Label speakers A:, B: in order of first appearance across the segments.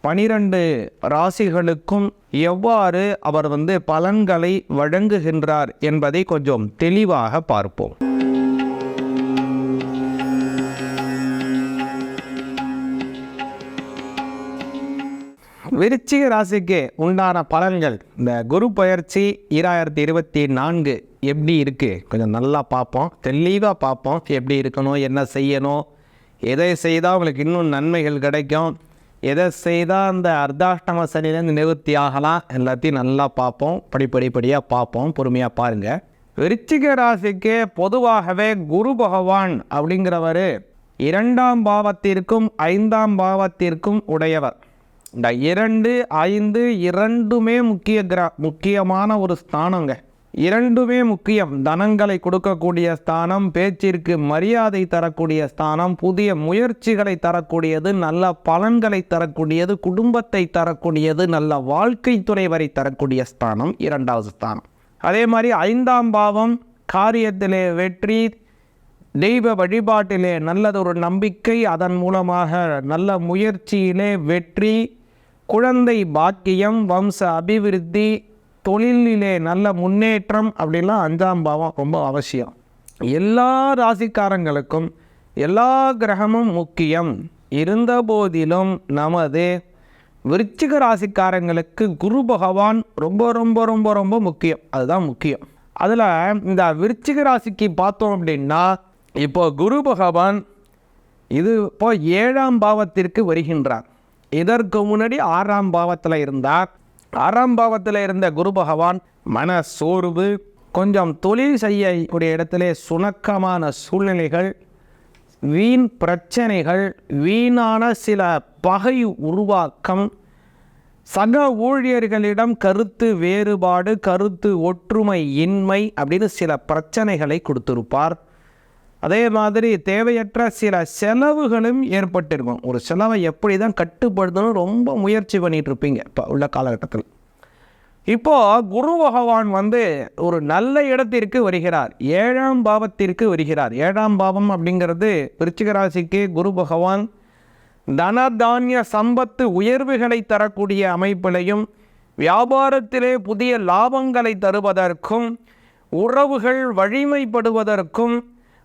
A: பனிரெண்டு ராசிகளுக்கும் எவ்வாறு அவர் வந்து பலன்களை வழங்குகின்றார் என்பதை கொஞ்சம் தெளிவாக பார்ப்போம். விருச்சிக ராசிக்கு உண்டான பலன்கள். இந்த குரு பயிற்சி ஈராயிரத்தி இருபத்தி நான்கு எப்படி இருக்குது கொஞ்சம் நல்லா பார்ப்போம். தெளிவாக பார்ப்போம். எப்படி இருக்கணும்? என்ன செய்யணும்? எதை செய்தால் உங்களுக்கு இன்னும் நன்மைகள் கிடைக்கும்? எதை செய்தால் அந்த அர்த்தாஷ்டம சனிலேருந்து நிவர்த்தி ஆகலாம் எல்லாத்தையும் நல்லா பார்ப்போம். படிப்படிப்படியாக பார்ப்போம். பொறுமையாக பாருங்கள் விருச்சிக ராசிக்கு பொதுவாகவே குரு பகவான் அப்படிங்கிறவர் இரண்டாம் பாவத்திற்கும் ஐந்தாம் பாவத்திற்கும் உடையவர். இந்த இரண்டு ஐந்து இரண்டுமே முக்கிய கிர முக்கியமான ஒரு ஸ்தானங்க. இரண்டுமே முக்கியம். தனங்களை கொடுக்கக்கூடிய ஸ்தானம் பேச்சிற்கு மரியாதை தரக்கூடிய ஸ்தானம் புதிய முயற்சிகளை தரக்கூடியது நல்ல பலன்களை தரக்கூடியது குடும்பத்தை தரக்கூடியது நல்ல வாழ்க்கை துறை வரை தரக்கூடிய ஸ்தானம் இரண்டாவது ஸ்தானம். அதே மாதிரி ஐந்தாம் பாவம் காரியத்திலே வெற்றி தெய்வ வழிபாட்டிலே நல்லதொரு நம்பிக்கை அதன் மூலமாக நல்ல முயற்சியிலே வெற்றி குழந்தை பாக்கியம் வம்ச அபிவிருத்தி தொழிலிலே நல்ல முன்னேற்றம் அப்படிலாம் அஞ்சாம் பாவம் ரொம்ப அவசியம். எல்லா ராசிக்காரங்களுக்கும் எல்லா கிரகமும் முக்கியம். இருந்த போதிலும் நமது விருச்சிக ராசிக்காரங்களுக்கு குரு பகவான் ரொம்ப ரொம்ப ரொம்ப ரொம்ப முக்கியம். அதுதான் முக்கியம். அதில் இந்த விருச்சிக ராசிக்கு பார்த்தோம் அப்படின்னா இப்போ குரு பகவான் இது இப்போ ஏழாம் பாவத்திற்கு வருகின்றார். இதற்கு முன்னாடி ஆறாம் பாவத்தில் இருந்தார். ஆறாம் பாவத்தில் இருந்த குரு பகவான் மன சோர்வு கொஞ்சம் தொழில் செய்யக்கூடிய இடத்திலே சுணக்கமான சூழ்நிலைகள் வீண் பிரச்சனைகள் வீணான சில பகை உருவாக்கம் சக ஊழியர்களிடம் கருத்து வேறுபாடு கருத்து ஒற்றுமை இன்மை அப்படின்னு சில பிரச்சனைகளை கொடுத்திருப்பார். அதே மாதிரி தேவையற்ற சில செலவுகளும் ஏற்பட்டிருக்கும். ஒரு செலவை எப்படி தான் கட்டுப்படுத்தணும் ரொம்ப முயற்சி பண்ணிகிட்டு இருப்பீங்க இப்போ உள்ள காலகட்டத்தில். இப்போ குரு பகவான் வந்து ஒரு நல்ல இடத்திற்கு வருகிறார். ஏழாம் பாவத்திற்கு வருகிறார். ஏழாம் பாவம் அப்படிங்கிறது விருச்சிக ராசிக்கு குரு பகவான் தனதானிய சம்பத்து உயர்வுகளை தரக்கூடிய அமைப்பிலையும் வியாபாரத்திலே புதிய லாபங்களை தருவதற்கும் உறவுகள் வழிமைப்படுவதற்கும்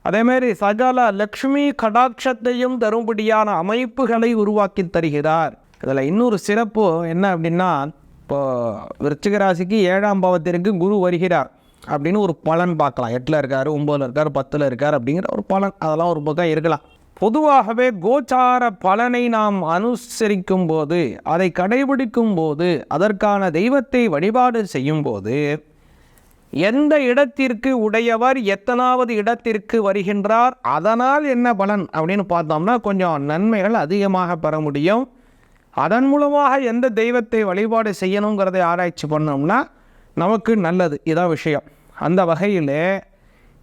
A: அதேமாரி சகல லக்ஷ்மி கடாட்சத்தையும் தரும்படியான அமைப்புகளை உருவாக்கி தருகிறார். இதில் இன்னொரு சிறப்பு என்ன அப்படின்னா இப்போ விருச்சிகராசிக்கு ஏழாம் பாவத்திற்கு குரு வருகிறார் அப்படின்னு ஒரு பலன் பார்க்கலாம். எட்டில் இருக்கார் ஒம்பதில் இருக்கார் பத்தில் இருக்கார் அப்படிங்கிற ஒரு பலன். அதெல்லாம் ஒரு பக்கம் இருக்கலாம். பொதுவாகவே கோச்சார பலனை நாம் அனுசரிக்கும் போது அதை கடைபிடிக்கும் போது அதற்கான தெய்வத்தை வழிபாடு செய்யும் போது எந்த இடத்திற்கு உடையவர் எத்தனாவது இடத்திற்கு வருகின்றார் அதனால் என்ன பலன் அப்படின்னு பார்த்தோம்னா கொஞ்சம் நன்மைகள் அதிகமாக பெற முடியும். அதன் மூலமாக எந்த தெய்வத்தை வழிபாடு செய்யணுங்கிறதை ஆராய்ச்சி பண்ணோம்னா நமக்கு நல்லது. இதான் விஷயம். அந்த வகையில்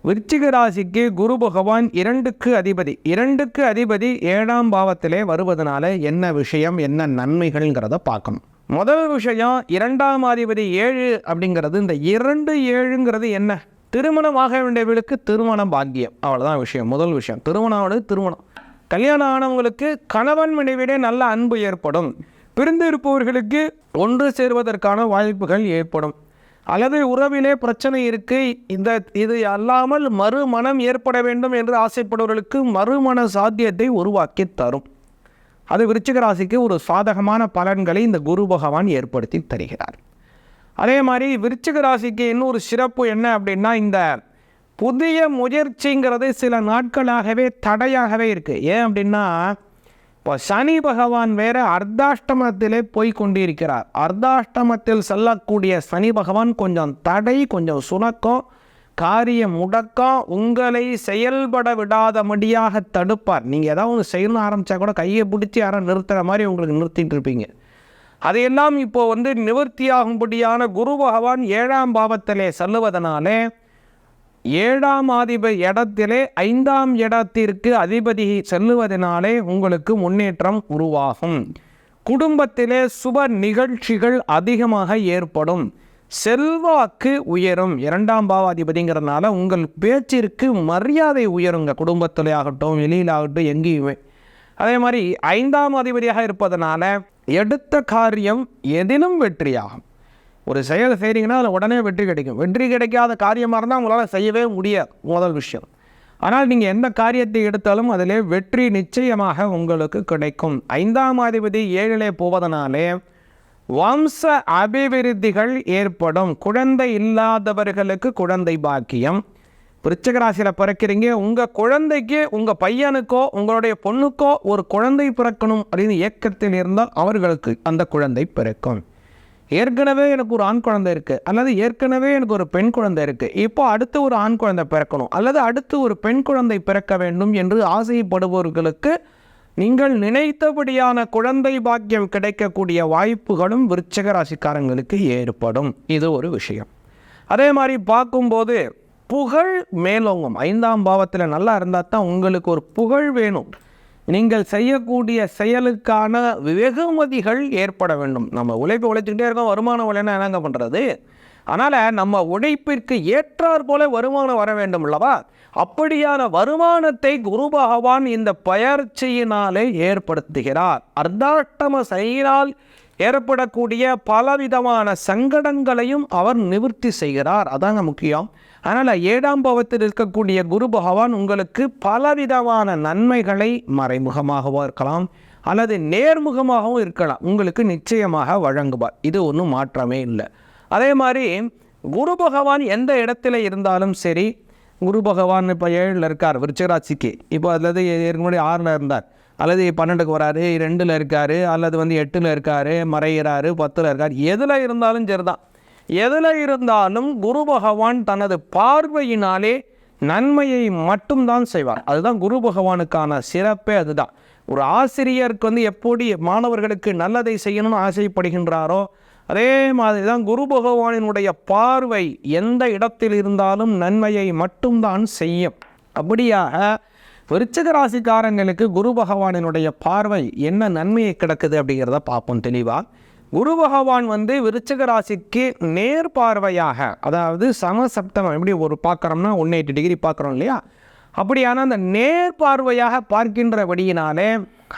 A: விருச்சிக ராசிக்கு குரு பகவான் இரண்டுக்கு அதிபதி. இரண்டுக்கு அதிபதி ஏழாம் பாவத்திலே வருவதனால என்ன விஷயம் என்ன நன்மைகள்ங்கிறத பார்க்கணும். முதல் விஷயம் இரண்டாம் அதிபதி ஏழு அப்படிங்கிறது இந்த இரண்டு ஏழுங்கிறது என்ன? திருமணம் ஆக வேண்டியவர்களுக்கு திருமணம் பாக்கியம். அவ்வளோதான் விஷயம் முதல் விஷயம். திருமணம் திருமணம். கல்யாணம் ஆனவங்களுக்கு கணவன் மனைவியிலே நல்ல அன்பு ஏற்படும். பிரிந்து இருப்பவர்களுக்கு ஒன்று சேர்வதற்கான வாய்ப்புகள் ஏற்படும். அல்லது உறவிலே பிரச்சனை இருக்கு இந்த இது அல்லாமல் மறுமணம் ஏற்பட வேண்டும் என்று ஆசைப்படுவர்களுக்கு மறுமண சாத்தியத்தை உருவாக்கி தரும். அது விருச்சிக ராசிக்கு ஒரு சாதகமான பலன்களை இந்த குரு பகவான் ஏற்படுத்தி தருகிறார். அதே மாதிரி விருச்சிக ராசிக்கு இன்னொரு சிறப்பு என்ன அப்படின்னா இந்த புதிய முயற்சிங்கிறது சில நாட்களாகவே தடையாகவே இருக்குது ஏன் அப்படின்னா இப்போ சனி பகவான் வேறு அர்த்தாஷ்டமத்திலே போய் கொண்டிருக்கிறார். அர்த்தாஷ்டமத்தில் செல்லக்கூடிய சனி பகவான் கொஞ்சம் தடை கொஞ்சம் சுணக்கம் காரிய முடக்கம் உங்களை செயல்பட விடாதபடியாக தடுப்பார். நீங்கள் ஏதாவது ஒன்று செய்யணும் ஆரம்பித்தா கூட கையை பிடிச்சி யாரும் நிறுத்துகிற மாதிரி உங்களுக்கு நிறுத்திட்டு இருப்பீங்க. அதையெல்லாம் இப்போ வந்து நிவர்த்தியாகும்படியான குரு பகவான் ஏழாம் பாவத்திலே செல்லுவதனாலே ஏழாம் அதிபதி இடத்திலே ஐந்தாம் இடத்திற்கு அதிபதி செல்லுவதனாலே உங்களுக்கு முன்னேற்றம் உருவாகும். குடும்பத்திலே சுப நிகழ்ச்சிகள் அதிகமாக ஏற்படும். செல்வாக்கு உயரும். இரண்டாம் பாவாதிபதிங்கிறதுனால உங்கள் பேச்சிற்கு மரியாதை உயருங்க. குடும்பத்திலே ஆகட்டும் வெளியிலாகட்டும் எங்கேயுமே. அதே மாதிரி ஐந்தாம் அதிபதியாக இருப்பதனால எடுத்த காரியம் எதிலும் வெற்றியாகும். ஒரு செயல் செய்கிறீங்கன்னா அதில் உடனே வெற்றி கிடைக்கும். வெற்றி கிடைக்காத காரியமாக இருந்தால் உங்களால் செய்யவே முடியாது முதல் விஷயம். ஆனால் நீங்கள் எந்த காரியத்தை எடுத்தாலும் அதிலே வெற்றி நிச்சயமாக உங்களுக்கு கிடைக்கும். ஐந்தாம் அதிபதி ஏழிலே போவதனாலே வம்ச அபிவிருத்திகள் ஏற்படும். குழந்தை இல்லாதவர்களுக்கு குழந்தை பாக்கியம். பிருச்சகராசியில் பிறக்கிறீங்க. உங்கள் குழந்தைக்கு உங்கள் பையனுக்கோ உங்களுடைய பொண்ணுக்கோ ஒரு குழந்தை பிறக்கணும் அப்படின்னு இயக்கத்தில் இருந்தால் அவர்களுக்கு அந்த குழந்தை பிறக்கும். ஏற்கனவே எனக்கு ஒரு ஆண் குழந்தை இருக்குது அல்லது ஏற்கனவே எனக்கு ஒரு பெண் குழந்தை இருக்குது இப்போ அடுத்து ஒரு ஆண் குழந்தை பிறக்கணும். அல்லது அடுத்து ஒரு பெண் குழந்தை பிறக்க வேண்டும் என்று ஆசைப்படுபவர்களுக்கு நீங்கள் நினைத்தபடியான குழந்தை பாக்கியம் கிடைக்கக்கூடிய வாய்ப்புகளும் விருச்சக ராசிக்காரங்களுக்கு ஏற்படும். இது ஒரு விஷயம். அதே மாதிரி பார்க்கும்போது புகழ் மேலோங்கும். ஐந்தாம் பாவத்தில் நல்லா இருந்தால் தான் உங்களுக்கு ஒரு புகழ் வேணும். நீங்கள் செய்யக்கூடிய செயலுக்கான வெகுமதிகள் ஏற்பட வேண்டும். நம்ம உழைப்பு உழைச்சிக்கிட்டே இருக்கோம் வருமானம் வரலைன்னா என்னங்க பண்ணுறது அதனால் நம்ம உழைப்பிற்கு ஏற்றாற் போல வருமானம் வர வேண்டும் அல்லவா? அப்படியான வருமானத்தை குரு பகவான் இந்த பயிற்சியினாலே ஏற்படுத்துகிறார். அர்த்தாட்டம செயலால் ஏற்படக்கூடிய பலவிதமான சங்கடங்களையும் அவர் நிவர்த்தி செய்கிறார். அதாங்க முக்கியம். அதனால் ஏழாம் பாவத்தில் இருக்கக்கூடிய குரு பகவான் உங்களுக்கு பலவிதமான நன்மைகளை மறைமுகமாகவோ இருக்கலாம் அல்லது நேர்முகமாகவும் இருக்கலாம். உங்களுக்கு நிச்சயமாக வழங்குவார். இது ஒன்றும் மாற்றமே இல்லை. அதே மாதிரி குரு பகவான் எந்த இடத்துல இருந்தாலும் சரி குரு பகவான் இப்போ ஏழில் இருக்கார் விருச்சராட்சிக்கு இப்போ அல்லது முன்னாடி ஆறில் இருந்தார். அல்லது பன்னெண்டுக்கு வராரு ரெண்டில் இருக்கார் அல்லது வந்து எட்டில் இருக்கார் மறைகிறாரு பத்தில் இருக்கார். எதில் இருந்தாலும் சரிதான். எதில் இருந்தாலும் குரு பகவான் தனது பார்வையினாலே நன்மையை மட்டும்தான் செய்வார். அதுதான் குரு பகவானுக்கான சிறப்பே அதுதான். ஒரு ஆசிரியருக்கு வந்து எப்படி மாணவர்களுக்கு நல்லதை செய்யணும்னு ஆசைப்படுகின்றாரோ அதே மாதிரி தான் குரு பகவானினுடைய பார்வை எந்த இடத்தில் இருந்தாலும் நன்மையை மட்டும்தான் செய்யும். அப்படியாக விருச்சிக ராசிக்காரங்களுக்கு குரு பகவானினுடைய பார்வை என்ன நன்மையை கிடக்குது அப்படிங்கிறத பார்ப்போம் தெளிவாக குரு பகவான் வந்து விருச்சிக ராசிக்கு நேர் பார்வையாக அதாவது சமசப்தமம் எப்படி ஒரு பார்க்குறோம்னா ஒன் எயிட்டி டிகிரி பார்க்குறோம் இல்லையா? அப்படியான அந்த நேர் பார்வையாக பார்க்கின்றபடியினாலே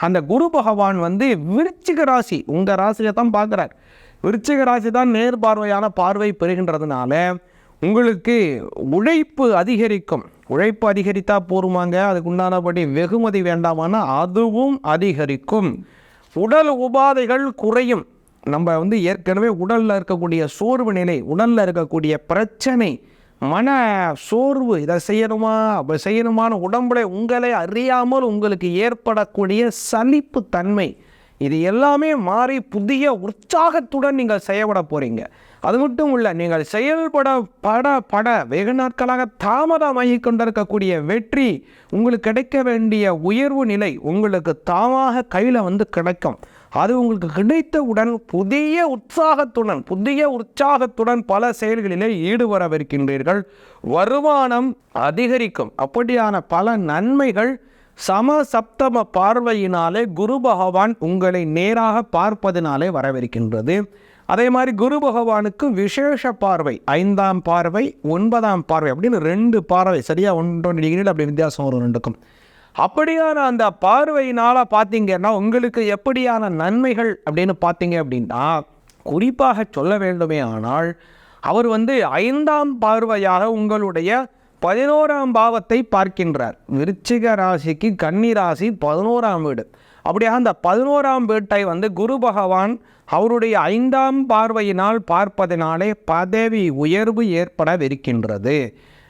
A: அந்த குரு பகவான் வந்து விருச்சிக ராசி உங்கள் ராசியை தான் பார்க்குறார். விருச்சிக ராசி தான் நேர் பார்வையான பார்வை பெறுகின்றதுனால உங்களுக்கு உழைப்பு அதிகரிக்கும். உழைப்பு அதிகரித்தா போருமாங்க அதுக்கு உண்டானபடி வெகுமதி வேண்டாமான்னா அதுவும் அதிகரிக்கும். உடல் உபாதைகள் குறையும். நம்ம வந்து ஏற்கனவே உடலில் இருக்கக்கூடிய சோர்வு நிலை உடலில் இருக்கக்கூடிய பிரச்சனை மன சோர்வு இதை செய்யணுமா அப்போ செய்யணுமான உடம்புல உங்களை அறியாமல் உங்களுக்கு ஏற்படக்கூடிய சலிப்பு தன்மை இது எல்லாமே மாறி புதிய உற்சாகத்துடன் நீங்கள் செயல்பட போகிறீங்க அது மட்டும் இல்லை நீங்கள் செயல்பட பட பட வெகு நாட்களாக தாமதமாகி கொண்டிருக்கக்கூடிய வெற்றி உங்களுக்கு கிடைக்க வேண்டிய உயர்வு நிலை உங்களுக்கு தாமாக கையில் வந்து கிடைக்கும். அது உங்களுக்கு கிடைத்தவுடன் புதிய உற்சாகத்துடன் புதிய உற்சாகத்துடன் பல செயல்களிலே ஈடுபடவிருக்கின்றீர்கள். வருமானம் அதிகரிக்கும். அப்படியான பல நன்மைகள் சம சப்தம பார்வையினாலே குரு பகவான் உங்களை நேராக பார்ப்பதினாலே வரவிருக்கின்றது. அதே மாதிரி குரு பகவானுக்கு விசேஷ பார்வை ஐந்தாம் பார்வை ஒன்பதாம் பார்வை அப்படின்னு ரெண்டு பார்வை சரியாக ஒன்றொன்று டிகிரியில் அப்படி வித்தியாசம் வரும் ரெண்டுக்கும். அப்படியான அந்த பார்வையினால் பார்த்தீங்கன்னா உங்களுக்கு எப்படியான நன்மைகள் அப்படின்னு பார்த்தீங்க அப்படின்னா குறிப்பாக சொல்ல வேண்டுமே ஆனால் அவர் வந்து ஐந்தாம் பார்வையாக உங்களுடைய பதினோராம் பாவத்தை பார்க்கின்றார். விருச்சிக ராசிக்கு கன்னி ராசி பதினோராம் வீடு. அப்படியாக அந்த பதினோராம் வீட்டை வந்து குரு பகவான் அவருடைய ஐந்தாம் பார்வையினால் பார்ப்பதினாலே பதவி உயர்வு ஏற்படவிருக்கின்றது.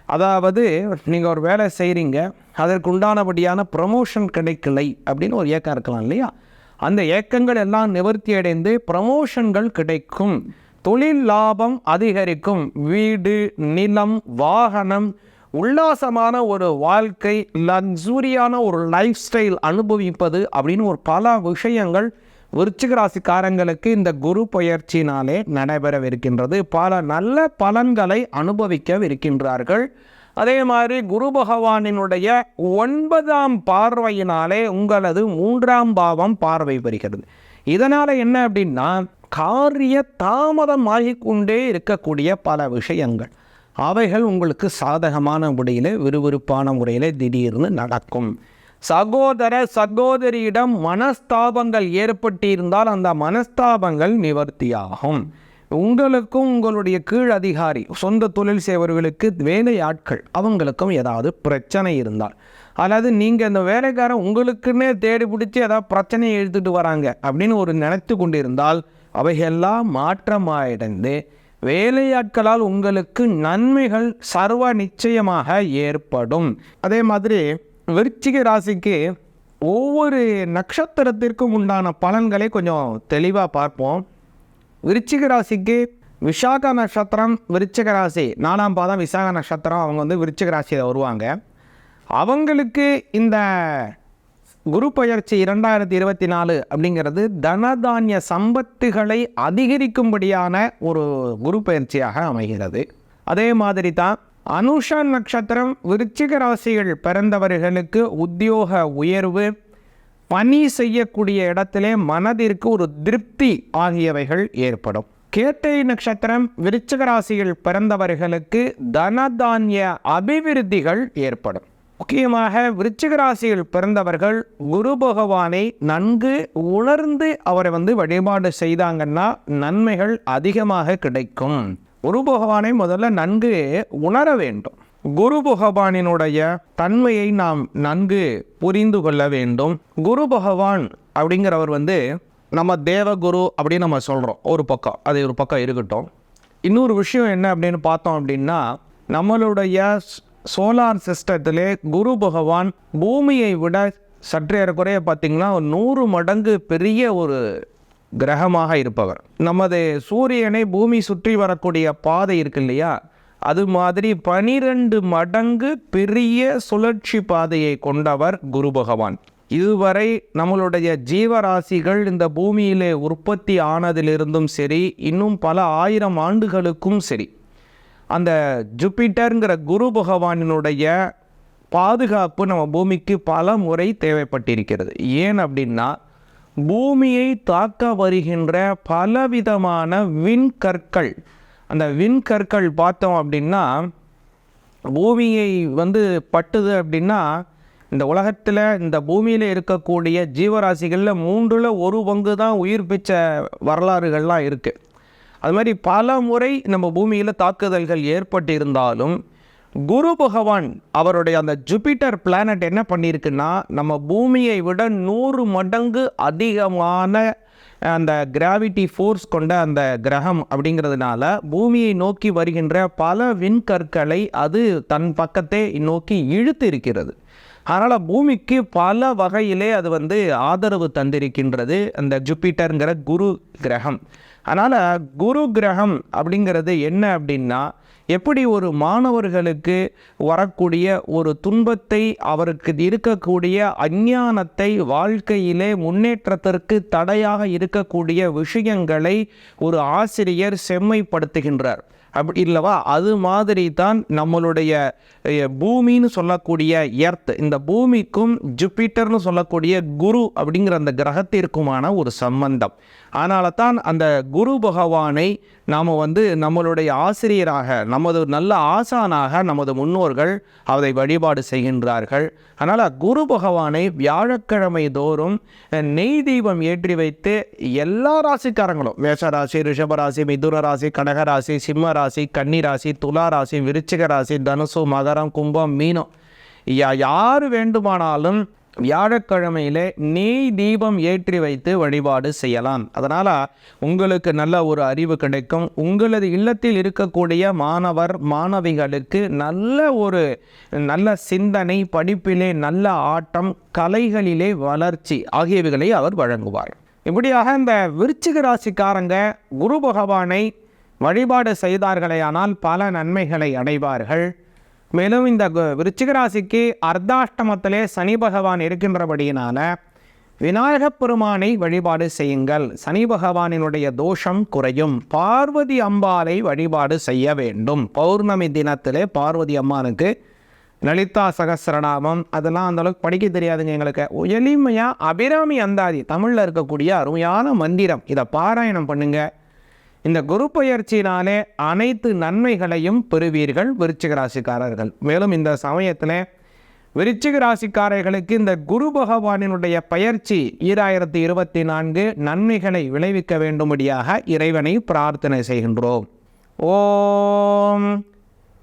A: அதாவது நீங்கள் ஒரு வேலை செய்கிறீங்க அதற்கு உண்டானபடியான ப்ரமோஷன் கிடைக்கலை அப்படின்னு ஒரு ஏக்கம் இருக்கலாம் இல்லையா? அந்த ஏக்கங்கள் எல்லாம் நிவர்த்தி அடைந்து ப்ரமோஷன்கள் கிடைக்கும். தொழில் லாபம் அதிகரிக்கும். வீடு நிலம் வாகனம் உல்லாசமான ஒரு வாழ்க்கை லக்ஸூரியான ஒரு லைஃப் ஸ்டைல் அனுபவிப்பது அப்படின்னு ஒரு பல விஷயங்கள் விருச்சிக ராசிக்காரங்களுக்கு இந்த குரு பயிற்சினாலே நடைபெறவிருக்கின்றது. பல நல்ல பலன்களை அனுபவிக்கவிருக்கின்றார்கள். அதே மாதிரி குரு பகவானினுடைய ஒன்பதாம் பார்வையினாலே உங்களது மூன்றாம் பாவம் பார்வை பெறுகிறது. இதனால் என்ன அப்படின்னா காரிய தாமதமாகிக் கொண்டே இருக்கக்கூடிய பல விஷயங்கள். அவைகள் உங்களுக்கு சாதகமான முறையில் விறுவிறுப்பான முறையில் திடீர்னு நடக்கும். சகோதர சகோதரியிடம் மனஸ்தாபங்கள் ஏற்பட்டிருந்தால் அந்த மனஸ்தாபங்கள் நிவர்த்தியாகும். உங்களுக்கும் உங்களுடைய கீழ் அதிகாரி சொந்த தொழில் செய்வர்களுக்கு வேலை ஆட்கள் அவங்களுக்கும் ஏதாவது பிரச்சனை இருந்தால் அல்லது நீங்கள் இந்த வேலைக்காரன் உங்களுக்குன்னே தேடி பிடிச்சி ஏதாவது பிரச்சனையை எடுத்துகிட்டு வராங்க அப்படின்னு ஒரு நினைத்து கொண்டிருந்தால் அவையெல்லாம் மாற்றமாயிடந்து வேலையாட்களால் உங்களுக்கு நன்மைகள் சர்வ நிச்சயமாக ஏற்படும். அதே மாதிரி விருச்சிக ராசிக்கு ஒவ்வொரு நட்சத்திரத்திற்கும் உண்டான பலன்களை கொஞ்சம் தெளிவாக பார்ப்போம். விருச்சிக ராசிக்கு விசாக நட்சத்திரம் விருச்சிக ராசி நாலாம் பாதம் விசாக நட்சத்திரம் அவங்க வந்து விருச்சிக ராசியில் வருவாங்க. அவங்களுக்கு இந்த குரு பயிற்சி இரண்டாயிரத்தி இருபத்தி நாலு அப்படிங்கிறது தனதானிய சம்பத்துகளை அதிகரிக்கும்படியான ஒரு குரு பயிற்சியாக அமைகிறது. அதே மாதிரி தான் அனுஷ நட்சத்திரம் விருச்சிக ராசிகள் பிறந்தவர்களுக்கு உத்தியோக உயர்வு பணி செய்யக்கூடிய இடத்திலே மனதிற்கு ஒரு திருப்தி ஆகியவைகள் ஏற்படும். கேட்டை நட்சத்திரம் விருச்சிக ராசியில் பிறந்தவர்களுக்கு தனதானிய அபிவிருத்திகள் ஏற்படும். முக்கியமாக விருச்சிக ராசியில் பிறந்தவர்கள் குரு பகவானை நன்கு உணர்ந்து அவரை வந்து வழிபாடு செய்தாங்கன்னா நன்மைகள் அதிகமாக கிடைக்கும். குரு பகவானை முதல்ல நன்கு உணர வேண்டும். குரு பகவானினுடைய தன்மையை நாம் நன்கு புரிந்து கொள்ள வேண்டும். குரு பகவான் அப்படிங்கிறவர் வந்து நம்ம தேவகுரு அப்படின்னு நம்ம சொல்கிறோம் ஒரு பக்கம். அது ஒரு பக்கம் இருக்கட்டும். இன்னொரு விஷயம் என்ன அப்படின்னு பார்த்தோம் அப்படின்னா நம்மளுடைய சோலார் சிஸ்டத்திலே குரு பகவான் பூமியை விட சற்றே குறைய பார்த்திங்கன்னா ஒரு நூறு மடங்கு பெரிய ஒரு கிரகமாக இருப்பவர். நமது சூரியனை பூமி சுற்றி வரக்கூடிய பாதை இருக்கு இல்லையா? அது மாதிரி பனிரெண்டு மடங்கு பெரிய சுழற்சி பாதையை கொண்டவர் குரு பகவான். இதுவரை நம்மளுடைய ஜீவராசிகள் இந்த பூமியிலே உற்பத்தி ஆனதிலிருந்தும் சரி இன்னும் பல ஆயிரம் ஆண்டுகளுக்கும் சரி அந்த ஜூபிட்டருங்கிற குரு பகவானினுடைய பாதுகாப்பு நம்ம பூமிக்கு பல முறை தேவைப்பட்டிருக்கிறது. ஏன் அப்படின்னா பூமியை தாக்க வருகின்ற பலவிதமான விண்கற்கள் அந்த விண்கற்கள் பார்த்தோம் அப்படின்னா பூமியை வந்து பட்டுது அப்படின்னா இந்த உலகத்தில் இந்த பூமியில் இருக்கக்கூடிய ஜீவராசிகளில் மூன்றில் ஒரு பங்கு தான் உயிர் பிச்ச வரலாறுகள்லாம் இருக்குது அது மாதிரி பல முறை நம்ம பூமியில் தாக்குதல்கள் ஏற்பட்டிருந்தாலும் குரு பகவான் அவருடைய அந்த ஜூபிட்டர் பிளானட் என்ன பண்ணியிருக்குன்னா நம்ம பூமியை விட நூறு மடங்கு அதிகமான அந்த கிராவிட்டி ஃபோர்ஸ் கொண்ட அந்த கிரகம் அப்படிங்கிறதுனால பூமியை நோக்கி வருகின்ற பல விண்கற்களை அது தன் பக்கத்தை நோக்கி இழுத்து இருக்கிறது அதனால் பூமிக்கு பல வகையிலே அது வந்து ஆதரவு தந்திருக்கின்றது அந்த ஜூபிட்டருங்கிற குரு கிரகம். அதனால் குரு கிரகம் அப்படிங்கிறது என்ன அப்படின்னா எப்படி ஒரு மாணவர்களுக்கு வரக்கூடிய ஒரு துன்பத்தை அவருக்கு இருக்கக்கூடிய அஞ்ஞானத்தை வாழ்க்கையிலே முன்னேற்றத்திற்கு தடையாக இருக்கக்கூடிய விஷயங்களை ஒரு ஆசிரியர் செம்மைப்படுத்துகின்றார். அப்படி இல்லவா? அது மாதிரி தான் நம்மளுடைய பூமின்னு சொல்லக்கூடிய எர்த். இந்த பூமிக்கும் ஜூபிட்டர்னு சொல்லக்கூடிய குரு அப்படிங்கிற அந்த கிரகத்திற்குமான ஒரு சம்பந்தம். அதனால தான் அந்த குரு பகவானை நாம் வந்து நம்மளுடைய ஆசிரியராக நமது நல்ல ஆசானாக நமது முன்னோர்கள் அதை வழிபாடு செய்கின்றார்கள். அதனால் குரு பகவானை வியாழக்கிழமை தோறும் நெய் தீபம் ஏற்றி வைத்து எல்லா ராசிக்காரங்களும் மேஷராசி ரிஷபராசி மிதுன ராசி கடகராசி சிம்ம ராசி கன்னி ராசி துலா ராசி விருச்சிக ராசி தனுசு மகரம் கும்பம் மீனம் யா யார் வேண்டுமானாலும் வியாழக்கிழமையிலே நெய் தீபம் ஏற்றி வைத்து வழிபாடு செய்யலாம். அதனால் உங்களுக்கு நல்ல ஒரு அறிவு கிடைக்கும். உங்களது இல்லத்தில் இருக்கக்கூடிய மாணவர் மாணவிகளுக்கு நல்ல ஒரு நல்ல சிந்தனை படிப்பிலே நல்ல ஆட்டம் கலைகளிலே வளர்ச்சி ஆகியவைகளை அவர் வழங்குவார். இப்படியாக இந்த விருச்சிக ராசிக்காரங்க குரு பகவானை வழிபாடு செய்தார்களேயானால் பல நன்மைகளை அடைவார்கள். மேலும் இந்த கு- விருச்சிக ராசிக்கு அர்த்தாஷ்டமத்திலே சனி பகவான் இருக்கின்றபடியினால விநாயகப் பெருமானை வழிபாடு செய்யுங்கள். சனி பகவானினுடைய தோஷம் குறையும். பார்வதி அம்பாளை வழிபாடு செய்ய வேண்டும். பௌர்ணமி தினத்திலே பார்வதி அம்மானுக்கு லலிதா சகஸ்ரநாமம் அதெல்லாம் அந்தளவுக்கு படிக்க தெரியாதுங்க எங்களுக்கு. எளிமையாக அபிராமி அந்தாதி தமிழில் இருக்கக்கூடிய அருமையான மந்திரம். இதை பாராயணம் பண்ணுங்கள் இந்த குரு பயிற்சியினாலே அனைத்து நன்மைகளையும் பெறுவீர்கள் விருச்சிக ராசிக்காரர்கள். மேலும் இந்த சமயத்தில் விருச்சிக ராசிக்காரர்களுக்கு இந்த குரு பகவானினுடைய பயிற்சி ஈராயிரத்தி இருபத்தி நான்கு நன்மைகளை விளைவிக்க வேண்டும்படியாக இறைவனை பிரார்த்தனை செய்கின்றோம். ஓம்.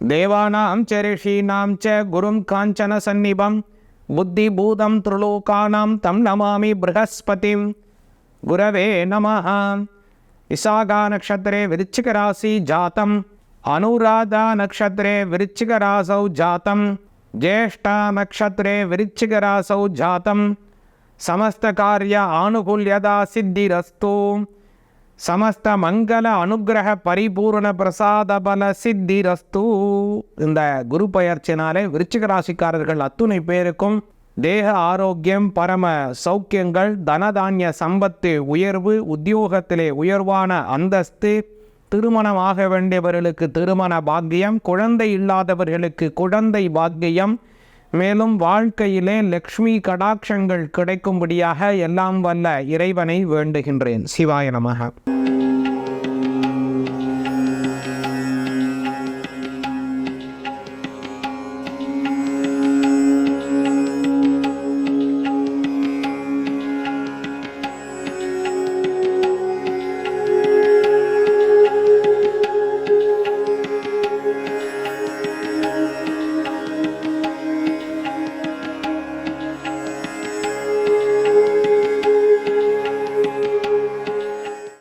A: தேவானாம் ச ரிஷீனாம் ச குரும் காஞ்சன சந்நிபம். புத்தி பூதம் திருலோகானாம் தம் நமாமி ப்ரஹஸ்பதிம் குரவே நமः விசாகா நக்ஷத்திரே விருச்சிக ராசி ஜாத்தம். அனுராதா நக்ஷத்திரே விருச்சிக ராசௌ ஜாத்தம். ஜேஷ்டா நக்ஷத்திரே விருச்சிக ராசௌ ஜாத்தம் समस्तकार्य आनुकूल्यदा सिद्धिरस्तु சமஸ்தமங்கல அனுகிரக பரிபூர்ண பிரசாத பல சித்திரஸ்து. இந்த குரு பயிற்சினாலே விருச்சிக ராசிக்காரர்கள் அத்துணை பேருக்கும் தேக ஆரோக்கியம் பரம சௌக்கியங்கள் தனதானிய சம்பத்து உயர்வு உத்தியோகத்திலே உயர்வான அந்தஸ்து திருமணமாக வேண்டியவர்களுக்கு திருமண பாக்கியம் குழந்தை இல்லாதவர்களுக்கு குழந்தை பாக்கியம். மேலும் வாழ்க்கையிலே லக்ஷ்மி கடாட்சங்கள் கிடைக்கும்படியாக எல்லாம் வல்ல இறைவனை வேண்டுகின்றேன். சிவாய நமக.